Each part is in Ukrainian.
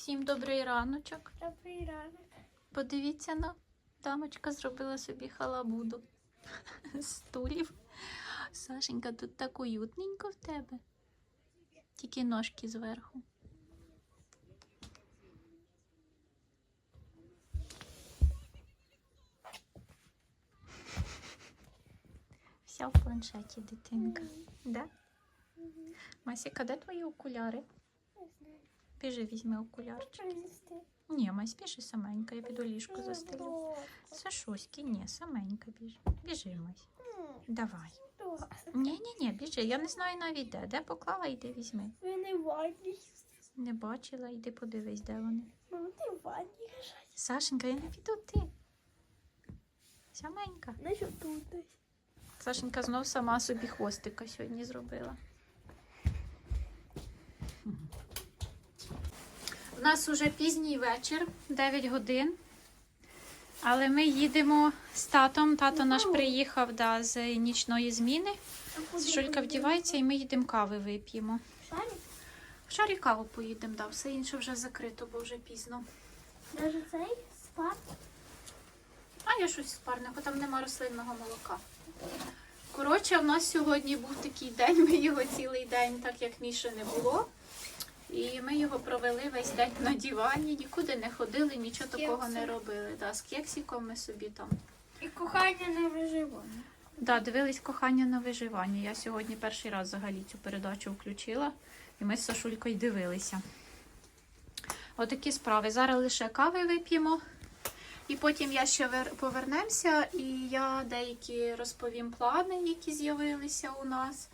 Всім добрий раночок. Добрий ранок. Подивіться на дамочка зробила собі халабуду з стулів. Сашенька, тут так уютненько в тебе. Тільки ножки зверху. Вся в планшеті дитинка. Да? Масіка, де твої окуляри? Біжи, візьми окулярчик. Принести. Ні, Мась, біжи саменька, я піду ліжко застелю. Сашуськи, ні, саменька біжи. Біжи, Мась. Давай. Ні, ні, ні, біжи. Я не знаю навіть де. Де поклала, йди візьми. Не бачила, йди подивись, де вони. Сашенька, я не піду ти. Саменька. Десь? Сашенька знов сама собі хвостика сьогодні зробила. У нас уже пізній вечір, 9 годин. Але ми їдемо з татом. Тато наш приїхав да, з нічної зміни. Шулька вдівається і ми їдемо кави вип'ємо. В шарі каву поїдемо, да, все інше вже закрито, бо вже пізно. Даже цей спад. А я щось спарнику, там нема рослинного молока. Коротше, в нас сьогодні був такий день, ми його цілий день, так як Міші не було. І ми його провели весь день на дивані, нікуди не ходили, нічого такого не робили. Да, з кексиком ми собі там. І кохання не виживання. Да, дивились кохання на виживання. Я сьогодні перший раз взагалі цю передачу включила, і ми з Сашулькою дивилися. Отакі справи. Зараз лише кави вип'ємо. І потім я ще повернемося, і я деякі розповім плани, які з'явилися у нас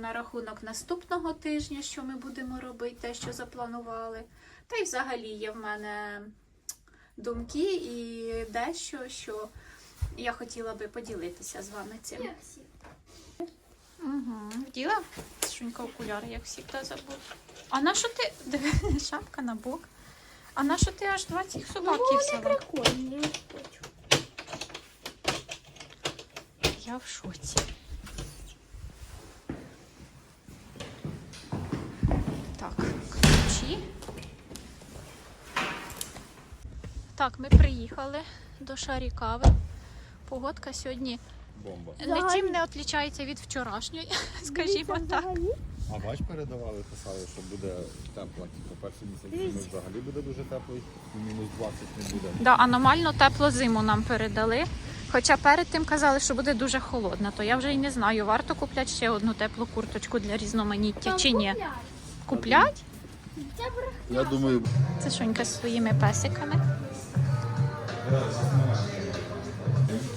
на рахунок наступного тижня, що ми будемо робити, те, що запланували. Та й взагалі є в мене думки і дещо, що я хотіла би поділитися з вами цим. Як всі. Угу. Вділа шунька окуляри, як завжди забув. А на що ти. Диви, шапка на бок. А на що ти аж 20 собаків взяла? Хочу. Я в шоці. Так, ключі. Так, ми приїхали до Шарікави. Погодка сьогодні Бомба. нічим не відрізняється від вчорашньої, скажімо так. А бач, передавали, писали, що буде тепло. Типу, перші місяці Дивіться. взагалі буде дуже теплий, і мінус 20 не буде. Да, аномально теплу зиму нам передали. Хоча перед тим казали, що буде дуже холодно, то я вже й не знаю, варто купляти ще одну теплу курточку для різноманіття чи ні. Куплять? Я думаю, Це Шунька зі своїми песиками.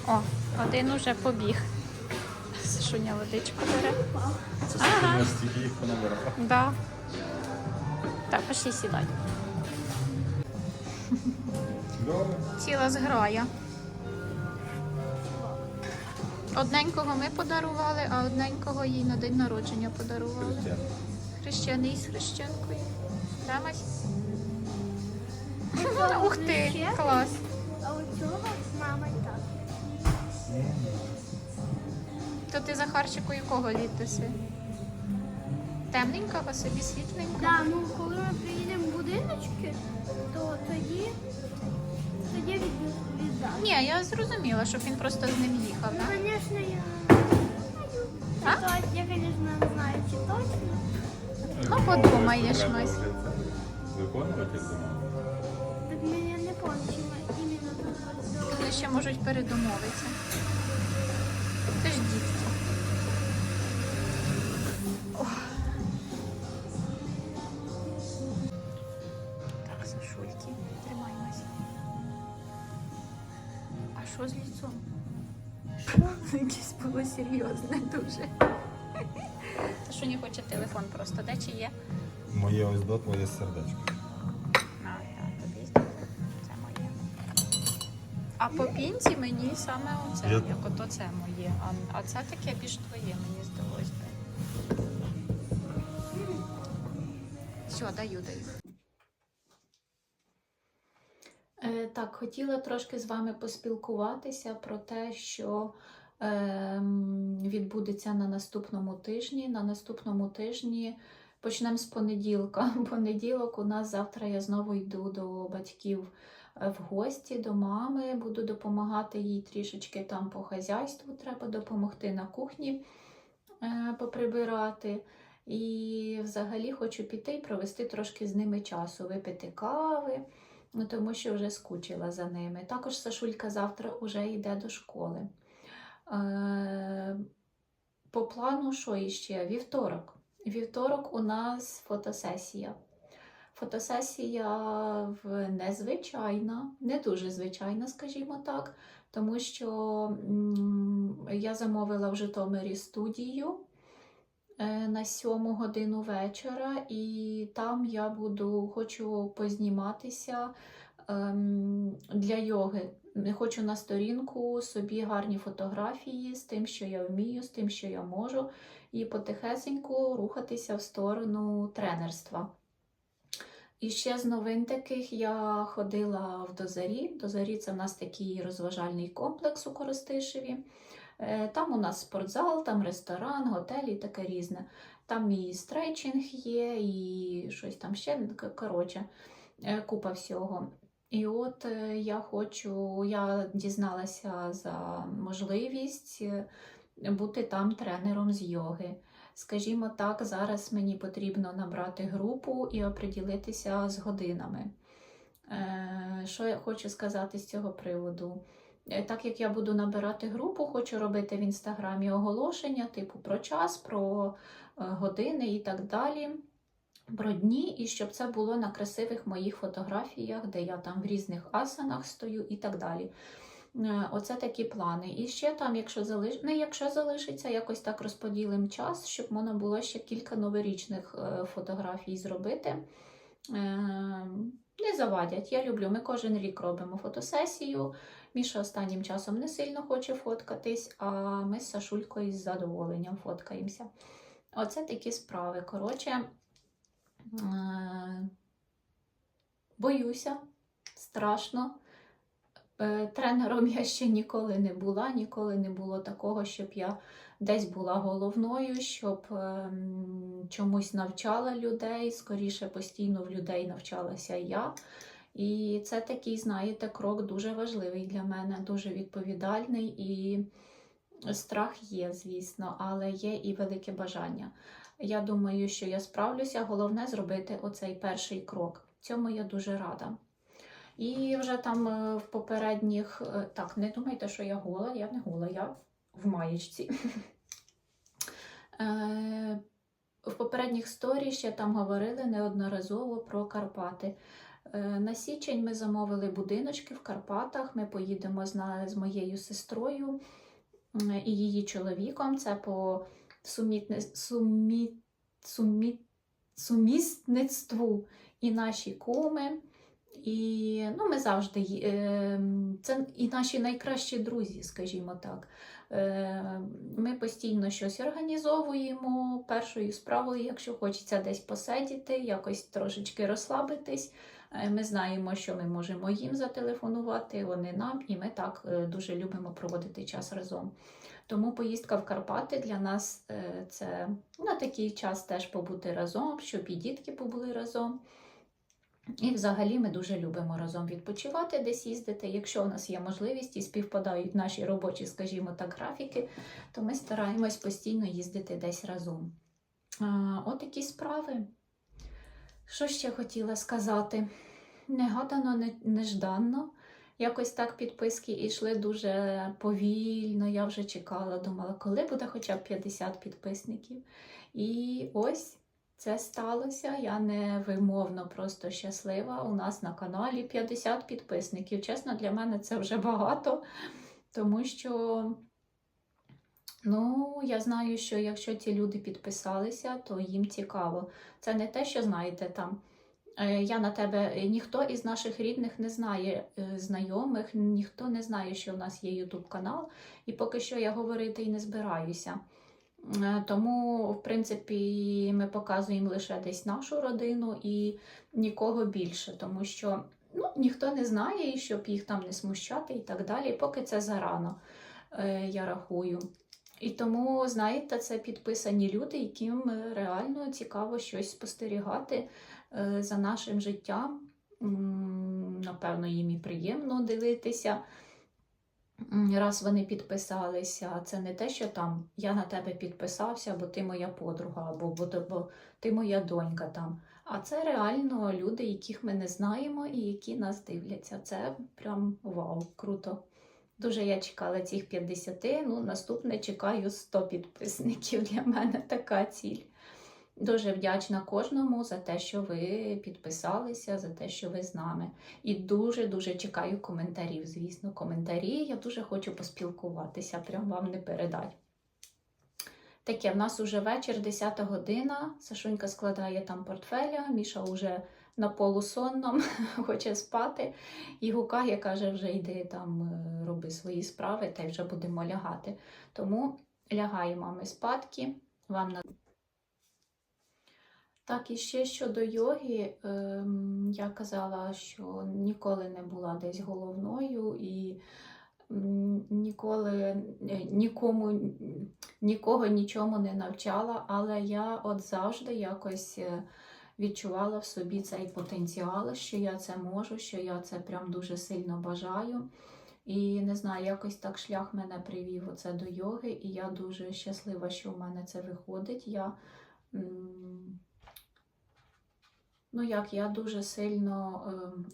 О, один уже побіг. Шуня водичку бере. це Ага. Да. Так, пошли сідай. Ціла зграя. Одненького ми подарували, а одненького їй на день народження подарували. Хрещений з хрещенкою. Тримась. Ух ти, клас. Цього мама і тато. То ти Захарчику якого літиси? Темненького, собі світленького? Да, ну коли ми приїдемо в будиночки, то тоді, тоді від, віддам. Ні, я зрозуміла, щоб він просто з ним їхав, Ну, так? звісно, я. А? То, я, звісно, не знаю, чи точно. Ну, подумаєш, Мась. Виконувати думаю. Так мені не помню, чи Вони ще можуть передумовитися. Це ж дітки. Ох. Так, Сашульки, тримаємося. А що з ліцом? Якесь було серйозне дуже. Та що не хоче телефон просто, де чи є? Моє ось до твоє сердечко. По пінці мені саме оце, Я- як ото це моє. А, а це таке більш твоє, мені здалося. Все, даю, даю. Е, так, хотіла трошки з вами поспілкуватися про те, що ем, відбудеться на наступному тижні. На наступному тижні Почнемо з понеділка. Понеділок у нас завтра я знову йду до батьків в гості, до мами. Буду допомагати їй трішечки там по хазяйству. Треба допомогти на кухні е, поприбирати. І взагалі хочу піти і провести трошки з ними часу, випити кави, ну, тому що вже скучила за ними. Також Сашулька завтра вже йде до школи. Е, По плану, що іще? Вівторок. Вівторок у нас фотосесія. Фотосесія незвичайна, не дуже звичайна, скажімо так, тому що я замовила в Житомирі студію е, на 7 годину вечора, і там я буду хочу позніматися ем, для йоги. Хочу на сторінку собі гарні фотографії з тим, що я вмію, з тим, що я можу, і потихесеньку рухатися в сторону тренерства. І ще з новин таких я ходила в Дозарі. Дозарі це в нас такий розважальний комплекс у Коростишеві. Е, Там у нас спортзал, там ресторан, готель і таке різне. Там і стрейчинг є, і щось там ще коротше, е, купа всього. І от е, я хочу, я дізналася за можливість бути там тренером з йоги. Скажімо так, зараз мені потрібно набрати групу і оприділитися з годинами. Е, Що я хочу сказати з цього приводу? Е, Так як я буду набирати групу, хочу робити в інстаграмі оголошення, типу про час, про е, години і так далі, про дні, і щоб це було на красивих моїх фотографіях, де я там в різних асанах стою і так далі. Е, Оце такі плани. І ще там, якщо залиш... не якщо залишиться, якось так розподілимо час, щоб можна було ще кілька новорічних е, фотографій зробити. Е, Не завадять. Я люблю. Ми кожен рік робимо фотосесію. Міша останнім часом не сильно хоче фоткатись, а ми з Сашулькою з задоволенням фоткаємося. Оце такі справи. Коротше, боюся, страшно. Е, Тренером я ще ніколи не була, ніколи не було такого, щоб я десь була головною, щоб ем, чомусь навчала людей. Скоріше постійно в людей навчалася я. І це такий, знаєте, крок дуже важливий для мене, дуже відповідальний і страх є, звісно, але є і велике бажання. Я думаю, що я справлюся. Головне зробити оцей перший крок. Цьому я дуже рада. І вже там е, в попередніх. е, Так, не думайте, що я гола, я не гола, я в маєчці. Е, В попередніх сторі ще там говорили неодноразово про Карпати. На січень ми замовили будиночки в Карпатах. Ми поїдемо з, з моєю сестрою і її чоловіком. Це по сумітне, сумі, сумі, сумісництву і наші куми. І ну, ми завжди е, це і наші найкращі друзі, скажімо так. Е, Ми постійно щось організовуємо. Першою справою, якщо хочеться десь посидіти, якось трошечки розслабитись. е, Ми знаємо, що ми можемо їм зателефонувати, вони нам, і ми так дуже любимо проводити час разом. Тому поїздка в Карпати для нас це на такий час теж побути разом, щоб і дітки побули разом. І взагалі ми дуже любимо разом відпочивати, десь їздити. Якщо у нас є можливість і співпадають наші робочі, скажімо так, графіки, то ми стараємось постійно їздити десь разом. Отакі справи. Що ще хотіла сказати? Негадано, не- нежданно. Якось так підписки йшли дуже повільно. Я вже чекала, думала, коли буде хоча б 50 підписників. І ось це сталося. Я невимовно просто щаслива. У нас на каналі 50 підписників. Чесно, для мене це вже багато, тому що. Ну, я знаю, що якщо ці люди підписалися, то їм цікаво. Це не те, що знаєте там. е, Я на тебе, е, ніхто із наших рідних не знає е, знайомих, ніхто не знає, що в нас є YouTube канал, і поки що я говорити і не збираюся. Е, Тому, в принципі, ми показуємо лише десь нашу родину і нікого більше, тому що ну, ніхто не знає, і щоб їх там не смущати і так далі. Поки це зарано, е, я рахую. І тому, знаєте, це підписані люди, яким е, реально цікаво щось спостерігати за нашим життям. Напевно, їм і приємно дивитися. Раз вони підписалися, це не те, що там я на тебе підписався, бо ти моя подруга, або бо, бо ти моя донька там. А це реально люди, яких ми не знаємо і які нас дивляться. Це прям вау, круто. Дуже я чекала цих 50, ну наступне чекаю 100 підписників. Для мене така ціль. Дуже вдячна кожному за те, що ви підписалися, за те, що ви з нами. І дуже-дуже чекаю коментарів. Звісно, коментарі. Я дуже хочу поспілкуватися, прям вам не передать. Таке, в нас уже вечір, 10 година. Сашунька складає там портфеля, Міша вже на полусонном, хоче спати. І гукає, каже, вже йди там, е, роби свої справи, та й вже будемо лягати. Тому лягаємо ми спадки. Вам на так, і ще щодо йоги, ем, я казала, що ніколи не була десь головною і ніколи е, нікому, нікого нічому не навчала, але я от завжди якось е, відчувала в собі цей потенціал, що я це можу, що я це прям дуже сильно бажаю. І не знаю, якось так шлях мене привів оце до йоги, і я дуже щаслива, що в мене це виходить. Я Ну як, я дуже сильно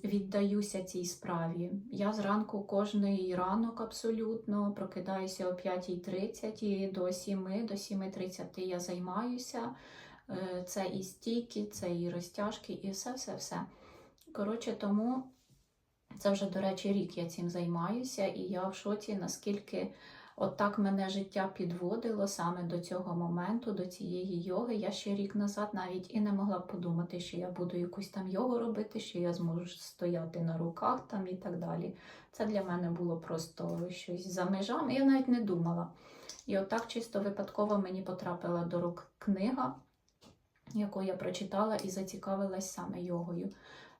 е, віддаюся цій справі. Я зранку кожний ранок абсолютно прокидаюся о 5.30 і до 7, до 7.30 я займаюся. Е, це і стійки, це і розтяжки, і все-все-все. Коротше, тому це вже, до речі, рік я цим займаюся, і я в шоці, наскільки От так мене життя підводило саме до цього моменту, до цієї йоги. Я ще рік назад навіть і не могла подумати, що я буду якусь там йогу робити, що я зможу стояти на руках там і так далі. Це для мене було просто щось за межами. Я навіть не думала. І отак чисто випадково мені потрапила до рук книга, яку я прочитала і зацікавилась саме йогою.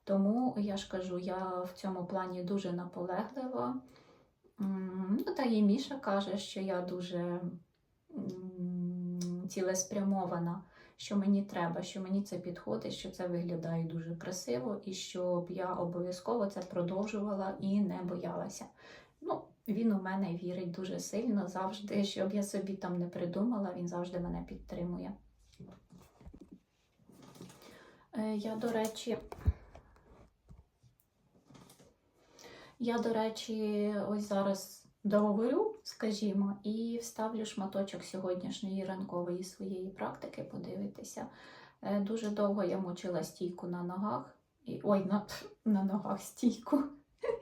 Тому я ж кажу, я в цьому плані дуже наполеглива. Ну, та і Міша каже, що я дуже цілеспрямована, що мені треба, що мені це підходить, що це виглядає дуже красиво, і щоб я обов'язково це продовжувала і не боялася. Ну, він у мене вірить дуже сильно завжди, щоб я собі там не придумала, він завжди мене підтримує. Е, Я, до речі, Я, до речі, ось зараз договорю, скажімо, і вставлю шматочок сьогоднішньої ранкової своєї практики, подивитися. Е, Дуже довго я мучила стійку на ногах. І, ой, на, на ногах стійку.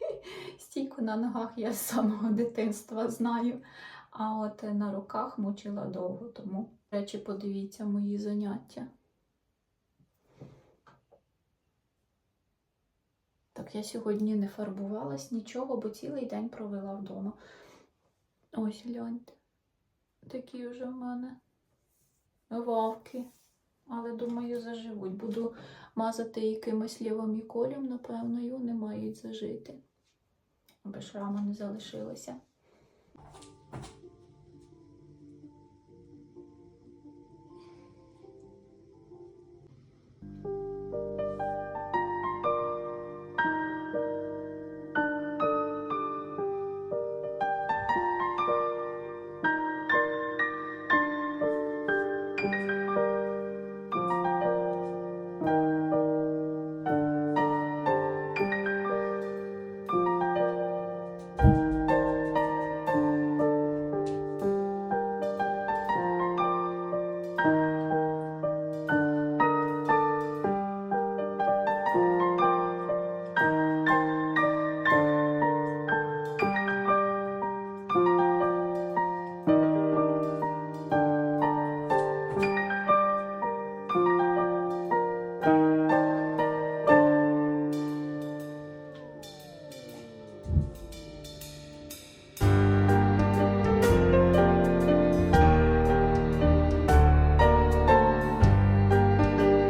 Стійку на ногах я з самого дитинства знаю. А от на руках мучила довго, тому, до речі, подивіться мої заняття. Так, я сьогодні не фарбувалась нічого, бо цілий день провела вдома. Ось гляньте. Такі вже в мене вавки. Але думаю, заживуть. Буду мазати якимось лівом і колем, напевно, його не мають зажити. Аби шрама не залишилося.